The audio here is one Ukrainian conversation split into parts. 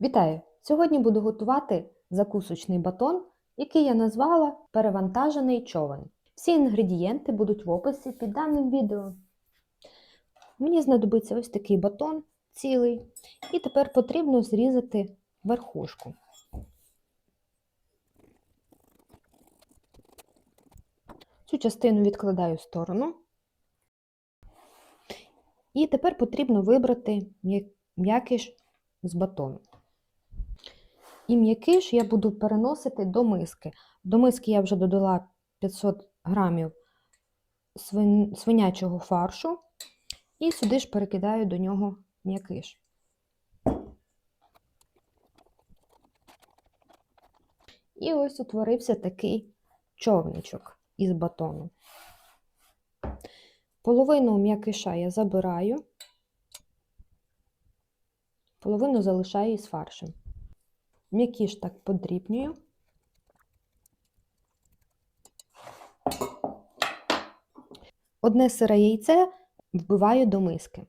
Вітаю! Сьогодні буду готувати закусочний батон, який я назвала перевантажений човен. Всі інгредієнти будуть в описі під даним відео. Мені знадобиться ось такий батон цілий, і тепер потрібно зрізати верхушку. Цю частину відкладаю в сторону. І тепер потрібно вибрати м'я- м'якиш з батону. І м'якиш я буду переносити до миски. До миски я вже додала 500 грамів свинячого фаршу і сюди ж перекидаю до нього м'якиш. І ось утворився такий човничок із батону. Половину м'якиша я забираю, половину залишаю із фаршем. М'якіш так подрібнюю. Одне сире яйце вбиваю до миски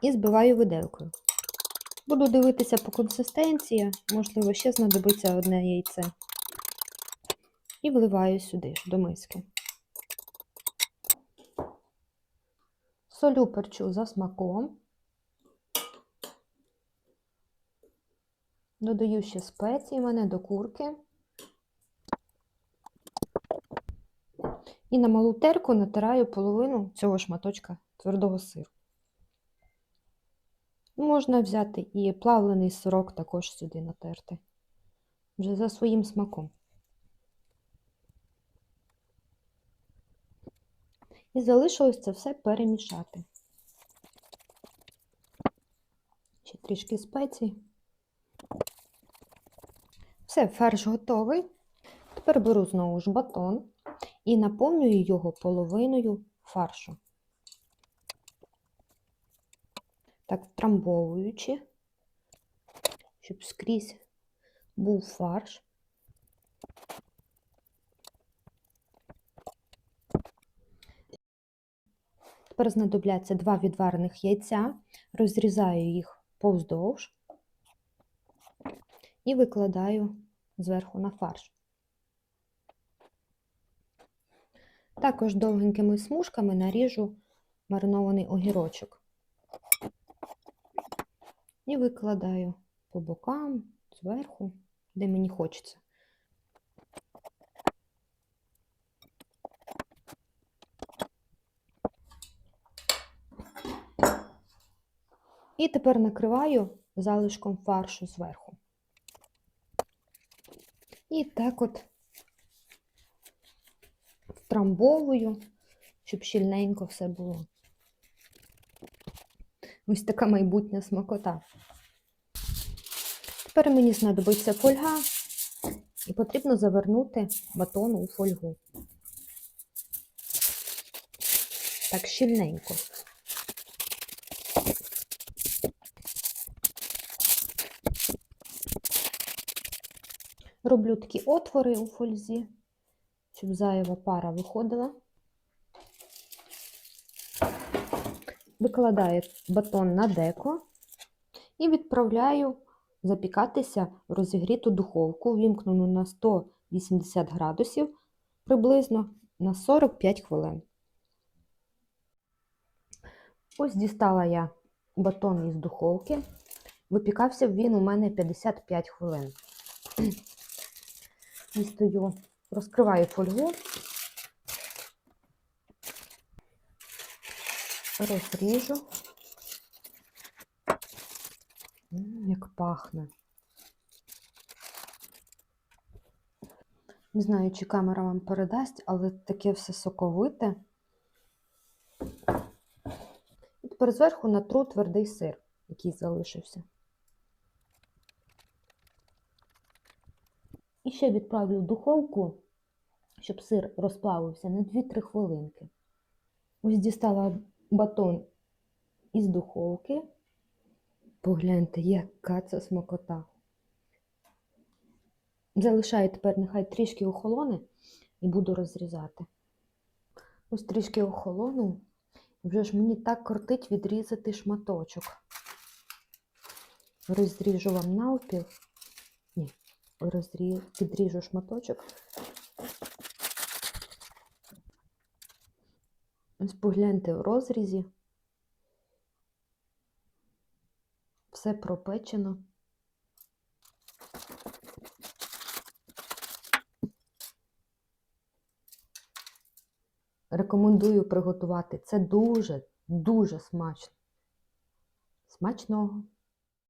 і збиваю виделкою. Буду дивитися по консистенції, можливо, ще знадобиться одне яйце. І вливаю сюди ж до миски. Солю перчу за смаком. Додаю ще спеції в мене до курки. І на малу терку натираю половину цього шматочка твердого сиру. Можна взяти і плавлений сирок також сюди натерти. Вже за своїм смаком. І залишилось це все перемішати. Ще трішки спецій. Все, фарш готовий. Тепер беру знову ж батон і наповнюю його половиною фаршу. Так, втрамбовуючи, щоб скрізь був фарш. Тепер знадобляться два відварених яйця, розрізаю їх повздовж і викладаю зверху на фарш. Також довгенькими смужками наріжу маринований огірочок. І викладаю по бокам, зверху, де мені хочеться. І тепер накриваю залишком фаршу зверху. І так от втрамбовую, щоб щільненько все було. Ось така майбутня смакота. Тепер мені знадобиться фольга, і потрібно завернути батон у фольгу. Так щільненько. Роблю такі отвори у фользі, щоб зайва пара виходила. Викладаю батон на деко і відправляю запікатися в розігріту духовку, вімкнену на 180 градусів приблизно на 45 хвилин. Ось дістала я батон із духовки. Випікався він у мене 55 хвилин. Дістаю, розкриваю фольгу, розріжу. Як пахне. Не знаю, чи камера вам передасть, але таке все соковите. І тепер зверху натру твердий сир, який залишився. І ще відправлю в духовку, щоб сир розплавився на 2-3 хвилинки. Ось дістала батон із духовки. Погляньте, яка це смакота. Залишаю тепер, нехай трішки охолоне і буду розрізати. Ось трішки охолонув. Вже ж мені так кортить відрізати шматочок. розріжу вам навпіл. Ні, підріжу шматочок. Ось погляньте в розрізі. Все пропечено. Рекомендую приготувати. Це дуже, дуже смачно. Смачного!